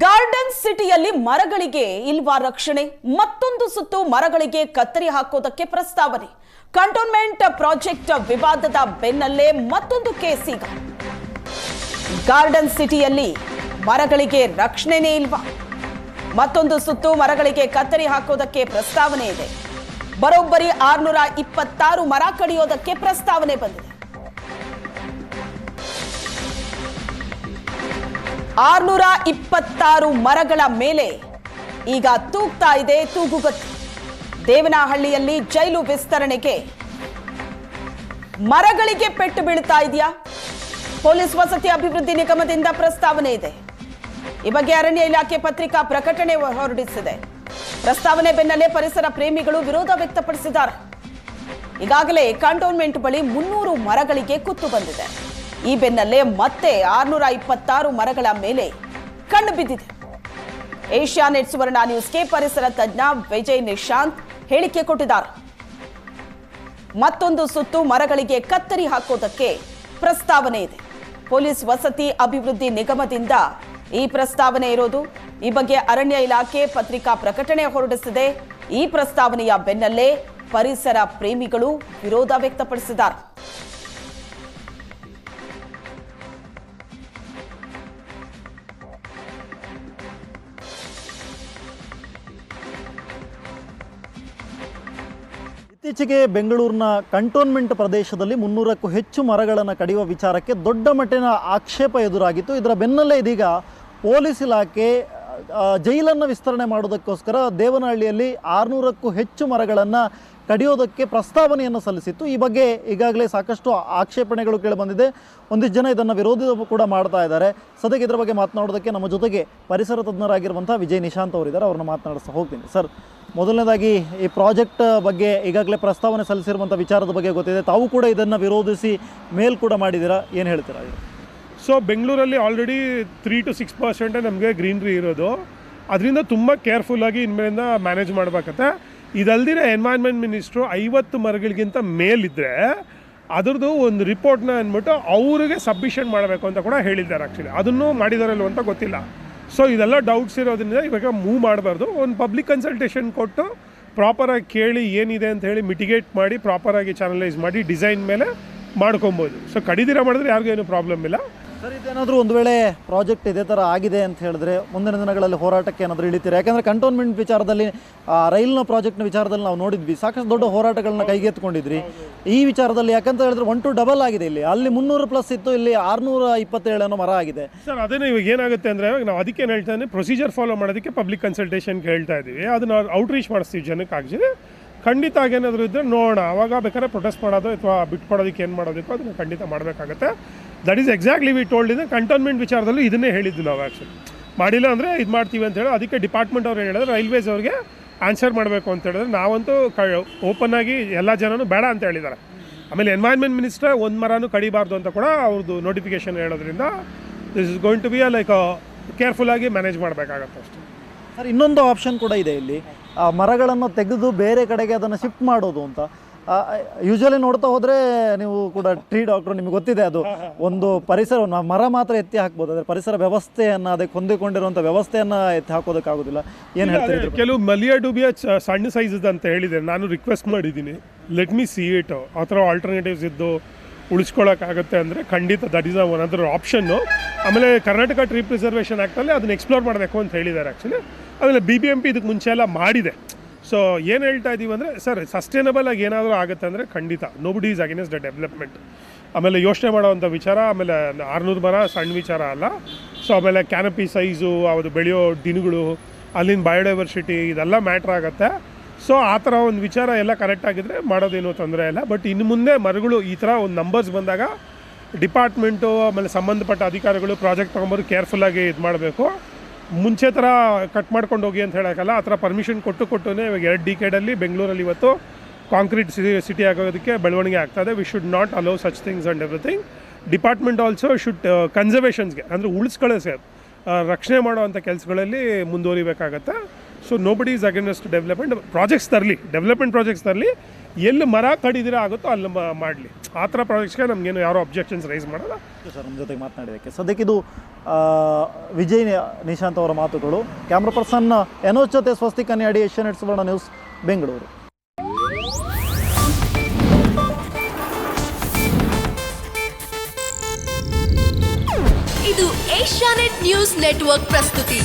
Garden ಸಿಟಿಯಲ್ಲಿ ಮರಗಳಿಗೆ ಇಲ್ವಾ ರಕ್ಷಣೆ? ಮತ್ತೊಂದು ಸುತ್ತು ಮರಗಳಿಗೆ ಕತ್ತರಿ ಹಾಕೋದಕ್ಕೆ ಪ್ರಸ್ತಾವನೆ. ಕಂಟೋನ್ಮೆಂಟ್ ಪ್ರಾಜೆಕ್ಟ್ ವಿವಾದದ ಬೆನ್ನಲ್ಲೇ ಮತ್ತೊಂದು ಕೇಸ್ ಈಗ. ಗಾರ್ಡನ್ ಸಿಟಿಯಲ್ಲಿ ಮರಗಳಿಗೆ ರಕ್ಷಣೆನೇ ಇಲ್ವಾ? ಮತ್ತೊಂದು ಸುತ್ತು ಮರಗಳಿಗೆ ಕತ್ತರಿ ಹಾಕೋದಕ್ಕೆ ಪ್ರಸ್ತಾವನೆ ಇದೆ. ಬರೋಬ್ಬರಿ ಆರ್ನೂರ ಇಪ್ಪತ್ತಾರು ಮರ ಕಡಿಯೋದಕ್ಕೆ ಪ್ರಸ್ತಾವನೆ ಬಂದಿದೆ. ಆರ್ನೂರ ಇಪ್ಪತ್ತಾರು ಮರಗಳ ಮೇಲೆ ಈಗ ತೂಗ್ತಾ ಇದೆ ತೂಗುಗತ್ತಿ ದೇವನಹಳ್ಳಿಯಲ್ಲಿ ಜೈಲು ವಿಸ್ತರಣೆಗೆ ಮರಗಳಿಗೆ ಪೆಟ್ಟು ಬೀಳ್ತಾ ಇದೆಯಾ? ಪೊಲೀಸ್ ವಸತಿ ಅಭಿವೃದ್ಧಿ ನಿಗಮದಿಂದ ಪ್ರಸ್ತಾವನೆ ಇದೆ. ಈ ಬಗ್ಗೆ ಅರಣ್ಯ ಇಲಾಖೆ ಪತ್ರಿಕಾ ಪ್ರಕಟಣೆ ಹೊರಡಿಸಿದೆ. ಪ್ರಸ್ತಾವನೆ ಬೆನ್ನಲ್ಲೇ ಪರಿಸರ ಪ್ರೇಮಿಗಳು ವಿರೋಧ ವ್ಯಕ್ತಪಡಿಸಿದ್ದಾರೆ. ಈಗಾಗಲೇ ಕಂಟೋನ್ಮೆಂಟ್ ಬಳಿ ಮುನ್ನೂರು ಮರಗಳಿಗೆ ಕುತ್ತು ಬಂದಿದೆ. ಈ ಬೆನ್ನಲ್ಲೇ ಮತ್ತೆ ಆರ್ನೂರ ಇಪ್ಪತ್ತಾರು ಮರಗಳ ಮೇಲೆ ಕಣ್ಣು ಬಿದ್ದಿದೆ. ಏಷ್ಯಾ ನೆಟ್ ಸುವರ್ಣ ನ್ಯೂಸ್ಗೆ ಪರಿಸರ ತಜ್ಞ ವಿಜಯ್ ನಿಶಾಂತ್ ಹೇಳಿಕೆ ಕೊಟ್ಟಿದ್ದಾರೆ. ಮತ್ತೊಂದು ಸುತ್ತು ಮರಗಳಿಗೆ ಕತ್ತರಿ ಹಾಕೋದಕ್ಕೆ ಪ್ರಸ್ತಾವನೆ ಇದೆ. ಪೊಲೀಸ್ ವಸತಿ ಅಭಿವೃದ್ಧಿ ನಿಗಮದಿಂದ ಈ ಪ್ರಸ್ತಾವನೆ ಇರೋದು. ಈ ಬಗ್ಗೆ ಅರಣ್ಯ ಇಲಾಖೆ ಪತ್ರಿಕಾ ಪ್ರಕಟಣೆ ಹೊರಡಿಸಿದೆ. ಈ ಪ್ರಸ್ತಾವನೆಯ ಬೆನ್ನಲ್ಲೇ ಪರಿಸರ ಪ್ರೇಮಿಗಳು ವಿರೋಧ ವ್ಯಕ್ತಪಡಿಸಿದ್ದಾರೆ. ಇತ್ತೀಚೆಗೆ ಬೆಂಗಳೂರಿನ ಕಂಟೋನ್ಮೆಂಟ್ ಪ್ರದೇಶದಲ್ಲಿ ಮುನ್ನೂರಕ್ಕೂ ಹೆಚ್ಚು ಮರಗಳನ್ನು ಕಡಿಯುವ ವಿಚಾರಕ್ಕೆ ದೊಡ್ಡ ಮಟ್ಟಿನ ಆಕ್ಷೇಪ ಎದುರಾಗಿತ್ತು. ಇದರ ಬೆನ್ನಲ್ಲೇ ಇದೀಗ ಪೊಲೀಸ್ ಇಲಾಖೆ ಜೈಲನ್ನು ವಿಸ್ತರಣೆ ಮಾಡೋದಕ್ಕೋಸ್ಕರ ದೇವನಹಳ್ಳಿಯಲ್ಲಿ ಆರುನೂರಕ್ಕೂ ಹೆಚ್ಚು ಮರಗಳನ್ನು ಕಡಿಯೋದಕ್ಕೆ ಪ್ರಸ್ತಾವನೆಯನ್ನು ಸಲ್ಲಿಸಿತ್ತು. ಈ ಬಗ್ಗೆ ಈಗಾಗಲೇ ಸಾಕಷ್ಟು ಆಕ್ಷೇಪಣೆಗಳು ಕೇಳಿಬಂದಿದೆ. ಒಂದಿಷ್ಟು ಜನ ಇದನ್ನು ವಿರೋಧ ಕೂಡ ಮಾಡ್ತಾ ಇದ್ದಾರೆ. ಸದ್ಯಕ್ಕೆ ಇದರ ಬಗ್ಗೆ ಮಾತನಾಡೋದಕ್ಕೆ ನಮ್ಮ ಜೊತೆಗೆ ಪರಿಸರ ತಜ್ಞರಾಗಿರುವಂಥ ವಿಜಯ್ ನಿಶಾಂತ್ ಅವರಿದ್ದಾರೆ. ಅವ್ರನ್ನ ಮಾತನಾಡಿಸ್ತಾ ಹೋಗ್ತೀನಿ. ಸರ್ ಮೊದಲನೇದಾಗಿ ಈ ಪ್ರಾಜೆಕ್ಟ್ ಬಗ್ಗೆ ಈಗಾಗಲೇ ಪ್ರಸ್ತಾವನೆ ಸಲ್ಲಿಸಿರುವಂಥ ವಿಚಾರದ ಬಗ್ಗೆ ಗೊತ್ತಿದೆ. ತಾವು ಕೂಡ ಇದನ್ನು ವಿರೋಧಿಸಿ ಮೇಲ್ ಕೂಡ ಮಾಡಿದ್ದೀರಾ? ಏನು ಹೇಳ್ತೀರಾ ಸೊ ಬೆಂಗಳೂರಲ್ಲಿ ಆಲ್ರೆಡಿ ತ್ರೀ ಟು ಸಿಕ್ಸ್ ಪರ್ಸೆಂಟೇ ನಮಗೆ ಗ್ರೀನ್ರಿ ಇರೋದು. ಅದರಿಂದ ತುಂಬ ಕೇರ್ಫುಲ್ಲಾಗಿ ಇನ್ಮೇಲಿಂದ ಮ್ಯಾನೇಜ್ ಮಾಡಬೇಕತ್ತೆ. ಇದಲ್ದಿರ ಎನ್ವೈರ್ನ್ಮೆಂಟ್ ಮಿನಿಸ್ಟ್ರು ಐವತ್ತು ಮರಗಳಿಗಿಂತ ಮೇಲಿದ್ದರೆ ಅದರದ್ದು ಒಂದು ರಿಪೋರ್ಟ್ನ ಅಂದ್ಬಿಟ್ಟು ಅವರಿಗೆ ಸಬ್ಮಿಷನ್ ಮಾಡಬೇಕು ಅಂತ ಕೂಡ ಹೇಳಿದ್ದಾರೆ ಆ್ಯಕ್ಚುಲಿ ಅದನ್ನು ಮಾಡಿದಾರಲ್ವ ಅಂತ ಗೊತ್ತಿಲ್ಲ. ಸೊ ಇದೆಲ್ಲ ಡೌಟ್ಸ್ ಇರೋದ್ರಿಂದ ಇವಾಗ ಮೂವ್ ಮಾಡಬಾರ್ದು. ಒಂದು ಪಬ್ಲಿಕ್ ಕನ್ಸಲ್ಟೇಷನ್ ಕೊಟ್ಟು ಪ್ರಾಪರಾಗಿ ಕೇಳಿ ಏನಿದೆ ಅಂತ ಹೇಳಿ ಮಿಟಿಗೇಟ್ ಮಾಡಿ ಪ್ರಾಪರಾಗಿ ಚಾನಲೈಸ್ ಮಾಡಿ ಡಿಸೈನ್ ಮೇಲೆ ಮಾಡ್ಕೊಬೋದು. ಸೊ ಕಡಿದಿರ ಮಾಡಿದ್ರೆ ಯಾರಿಗೂ ಏನು ಪ್ರಾಬ್ಲಮ್ ಇಲ್ಲ. ಸರ್ ಇದೇನಾದರೂ ಒಂದು ವೇಳೆ ಪ್ರಾಜೆಕ್ಟ್ ಇದೇ ಥರ ಆಗಿದೆ ಅಂತ ಹೇಳಿದ್ರೆ ಮುಂದಿನ ದಿನಗಳಲ್ಲಿ ಹೋರಾಟಕ್ಕೆ ಏನಾದರೂ ಇಳಿತೀರಾ? ಯಾಕಂದರೆ ಕಂಟೋನ್ಮೆಂಟ್ ವಿಚಾರದಲ್ಲಿ ರೈಲ್ನ ಪ್ರಾಜೆಕ್ಟ್ನ ವಿಚಾರದಲ್ಲಿ ನಾವು ನೋಡಿದ್ವಿ. ಸಾಕಷ್ಟು ದೊಡ್ಡ ಹೋರಾಟಗಳನ್ನ ಕೈಗೆತ್ಕೊಂಡಿದ್ರಿ ಈ ವಿಚಾರದಲ್ಲಿ ಯಾಕಂತ ಹೇಳಿದ್ರೆ ಒನ್ ಟು ಡಬಲ್ ಆಗಿದೆ ಇಲ್ಲಿ. ಅಲ್ಲಿ ಮುನ್ನೂರು ಪ್ಲಸ್ ಇತ್ತು, ಇಲ್ಲಿ ಆರುನೂರ ಇಪ್ಪತ್ತೇಳನೋ ಮರ ಆಗಿದೆ. ಸರ್ ಅದೇನೇ ಇವಾಗ ಏನಾಗುತ್ತೆ ಅಂದರೆ ನಾವು ಅದಕ್ಕೆ ಏನು ಹೇಳ್ತಾ ಇದ್ದೀನಿ ಪ್ರೊಸೀಜರ್ ಫಾಲೋ ಮಾಡೋದಕ್ಕೆ ಪಬ್ಲಿಕ್ ಕನ್ಸಲ್ಟೇಷನ್ಗೆ ಹೇಳ್ತಾ ಇದ್ದೀವಿ. ಅದನ್ನ ಔಟ್ರೀಚ್ ಮಾಡಿಸ್ತೀವಿ ಜನಕ್ಕೆ ಆಕ್ಚುಲಿ ಖಂಡಿತ ಆಗೇನಾದರೂ ಇದ್ದರೆ ನೋಡೋಣ. ಅವಾಗ ಬೇಕಾದ್ರೆ ಪ್ರೊಟೆಸ್ಟ್ ಮಾಡೋದು ಅಥವಾ ಬಿಟ್ಕೊಡೋದಕ್ಕೆ ಏನು ಮಾಡೋದಕ್ಕೋ ಅದನ್ನು ಖಂಡಿತ ಮಾಡಬೇಕಾಗುತ್ತೆ. That is exactly we told in cantonment ವಿಚಾರದಲ್ಲೂ ಇದನ್ನೇ ಹೇಳಿದ್ದು ನಾವು ಆ್ಯಕ್ಚುಲಿ ಮಾಡಿಲ್ಲ ಅಂದರೆ ಇದು ಮಾಡ್ತೀವಿ ಅಂತ ಹೇಳಿ ಅದಕ್ಕೆ ಡಿಪಾರ್ಟ್ಮೆಂಟ್ ಅವ್ರು ಏನು ಹೇಳಿದ್ರೆ ರೈಲ್ವೇಸ್ ಅವ್ರಿಗೆ ಆನ್ಸರ್ ಮಾಡಬೇಕು ಅಂತ ಹೇಳಿದ್ರೆ ನಾವಂತೂ ಕ ಓಪನ್ ಆಗಿ ಎಲ್ಲ ಜನನೂ ಬೇಡ ಅಂತ ಹೇಳಿದ್ದಾರೆ ಆಮೇಲೆ ಎನ್ವೈರ್ಮೆಂಟ್ ಮಿನಿಸ್ಟರ್ ಒಂದು ಮರನೂ ಕಡಿಬಾರ್ದು ಅಂತ ಕೂಡ ಅವ್ರದ್ದು ನೋಟಿಫಿಕೇಷನ್ ಹೇಳೋದ್ರಿಂದ this is going to be like ಕೇರ್ಫುಲ್ಲಾಗಿ manage ಮಾಡಬೇಕಾಗತ್ತೆ ಅಷ್ಟೇ ಸರ್ ಇನ್ನೊಂದು ಆಪ್ಷನ್ ಕೂಡ ಇದೆ ಇಲ್ಲಿ ಮರಗಳನ್ನು ತೆಗೆದು ಬೇರೆ ಕಡೆಗೆ ಅದನ್ನು ಶಿಫ್ಟ್ ಮಾಡೋದು ಅಂತ. ಯೂಶಲಿ ನೋಡ್ತಾ ಹೋದರೆ ನೀವು ಕೂಡ ಟ್ರೀ ಡಾಕ್ಟ್ರು ನಿಮಗೆ ಗೊತ್ತಿದೆ ಅದು. ಒಂದು ಪರಿಸರ ಮರ ಮಾತ್ರ ಎತ್ತಿ ಹಾಕ್ಬೋದು. ಆದರೆ ಪರಿಸರ ವ್ಯವಸ್ಥೆಯನ್ನು ಅದಕ್ಕೆ ಹೊಂದಿಕೊಂಡಿರುವಂಥ ವ್ಯವಸ್ಥೆಯನ್ನು ಎತ್ತಿ ಹಾಕೋದಕ್ಕಾಗೋದಿಲ್ಲ ಏನು ಹೇಳ್ತಾರೆ ಕೆಲವು ಮಲಿಯಾ ಡುಬಿಯ ಸಣ್ಣ ಸೈಜ್ ಅಂತ ಹೇಳಿದೆ. ನಾನು ರಿಕ್ವೆಸ್ಟ್ ಮಾಡಿದ್ದೀನಿ. ಲೆಟ್ ಮಿ ಸಿ ಇಟ್ ಆ ಥರ ಆಲ್ಟರ್ನೇಟಿವ್ಸ್ ಇದ್ದು ಉಳಿಸ್ಕೊಳ್ಳೋಕ್ಕಾಗುತ್ತೆ ಅಂದರೆ ಖಂಡಿತ ದಟ್ ಈಸ್ ಒನ್ ಅದರ ಆಪ್ಷನ್ನು ಆಮೇಲೆ ಕರ್ನಾಟಕ ಟ್ರೀ ಪ್ರಿಸರ್ವೇಷನ್ ಆ್ಯಕ್ಟಲ್ಲಿ ಅದನ್ನ ಎಕ್ಸ್ಪ್ಲೋರ್ ಮಾಡಬೇಕು ಅಂತ ಹೇಳಿದ್ದಾರೆ ಆ್ಯಕ್ಚುಲಿ ಆಮೇಲೆ ಬಿ ಬಿ ಎಂ ಪಿ ಇದಕ್ಕೆ ಮುಂಚೆ ಎಲ್ಲ ಮಾಡಿದೆ. ಸೊ ಏನು ಹೇಳ್ತಾ ಇದ್ದೀವಿ ಅಂದರೆ ಸರ್ ಸಸ್ಟೈನಬಲ್ ಆಗಿ ಏನಾದರೂ ಆಗುತ್ತೆ ಅಂದರೆ ಖಂಡಿತ. Nobody is against the development ಆಮೇಲೆ ಯೋಚನೆ ಮಾಡೋವಂಥ ವಿಚಾರ, ಆಮೇಲೆ ಆರುನೂರು ಮರ ಸಣ್ಣ ವಿಚಾರ ಅಲ್ಲ. ಸೊ ಆಮೇಲೆ ಕ್ಯಾನಪಿ ಸೈಜು ಅದು ಬೆಳೆಯೋ ದಿನಗಳು, ಅಲ್ಲಿನ ಬಯೋಡೈವರ್ಸಿಟಿ ಇದೆಲ್ಲ ಮ್ಯಾಟ್ರ್ ಆಗುತ್ತೆ. ಸೊ ಆ ಥರ ಒಂದು ವಿಚಾರ ಎಲ್ಲ ಕರೆಕ್ಟ್ ಆಗಿದ್ರೆ ಮಾಡೋದೇನು ತೊಂದರೆ ಇಲ್ಲ. ಬಟ್ ಇನ್ನು ಮುಂದೆ ಮರಗಳು ಈ ಥರ ಒಂದು ನಂಬರ್ಸ್ ಬಂದಾಗ ಡಿಪಾರ್ಟ್ಮೆಂಟು ಆಮೇಲೆ ಸಂಬಂಧಪಟ್ಟ ಅಧಿಕಾರಿಗಳು ಪ್ರಾಜೆಕ್ಟ್ ತೊಗೊಂಬರು ಕೇರ್ಫುಲ್ಲಾಗಿ ಇದು ಮಾಡಬೇಕು ಮುಂಚೆ ಥರ ಕಟ್ ಮಾಡ್ಕೊಂಡು ಹೋಗಿ ಅಂತ ಹೇಳೋಕ್ಕಲ್ಲ ಆ ಥರ ಪರ್ಮಿಷನ್ ಕೊಟ್ಟು ಕೊಟ್ಟುನೇ ಇವಾಗ ಎರಡು ಡಿಕೇಡಲ್ಲಿ ಬೆಂಗಳೂರಲ್ಲಿ ಇವತ್ತು ಕಾಂಕ್ರೀಟ್ ಸಿಟಿ ಆಗೋದಕ್ಕೆ ಬೆಳವಣಿಗೆ ಆಗ್ತದೆ we should not allow such things and everything department also should ಕನ್ಸರ್ವೇಷನ್ಸ್ಗೆ ಅಂದರೆ ಉಳಿಸ್ಕೊಳ್ಳೋ ಸರ್ ರಕ್ಷಣೆ ಮಾಡುವಂಥ ಕೆಲಸಗಳಲ್ಲಿ ಮುಂದುವರಿಬೇಕಾಗತ್ತೆ. So so nobody is against development projects ತರಲಿ ಡೆವಲಪ್ಮೆಂಟ್ ಪ್ರಾಜೆಕ್ಟ್ಸ್ ತರಲಿ, ಎಲ್ಲಿ ಮರ ಕಡಿದಿರ ಆಗುತ್ತೋ ಅಲ್ಲಿ ಮಾಡಲಿ. ಆ ಥರ ಪ್ರಾಜೆಕ್ಟ್ಸ್ಗೆ ನಮಗೇನು ಯಾರು ಅಬ್ಜೆಕ್ಷನ್ಸ್ ರೈಸ್ ಮಾಡಲ್ಲ. ಸರ್ ನಮ್ಮ ಜೊತೆಗೆ ಮಾತನಾಡಿದ್ದಕ್ಕೆ. ಸದ್ಯಕ್ಕೆ ಇದು ವಿಜಯ್ ನಿಶಾಂತ್ ಅವರ ಮಾತುಗಳು. ಕ್ಯಾಮ್ರಾ ಪರ್ಸನ್ ಎನೋಸ್ ಜೊತೆ ಸ್ವಸ್ತಿ ಕನ್ಯಾಡಿ ಏಷ್ಯಾನೆಟ್ ಸುವರ್ಣ ನ್ಯೂಸ್ ಬೆಂಗಳೂರು. ಇದು ಏಷ್ಯಾನೆಟ್ ನ್ಯೂಸ್ ನೆಟ್ವರ್ಕ್ ಪ್ರಸ್ತುತಿ.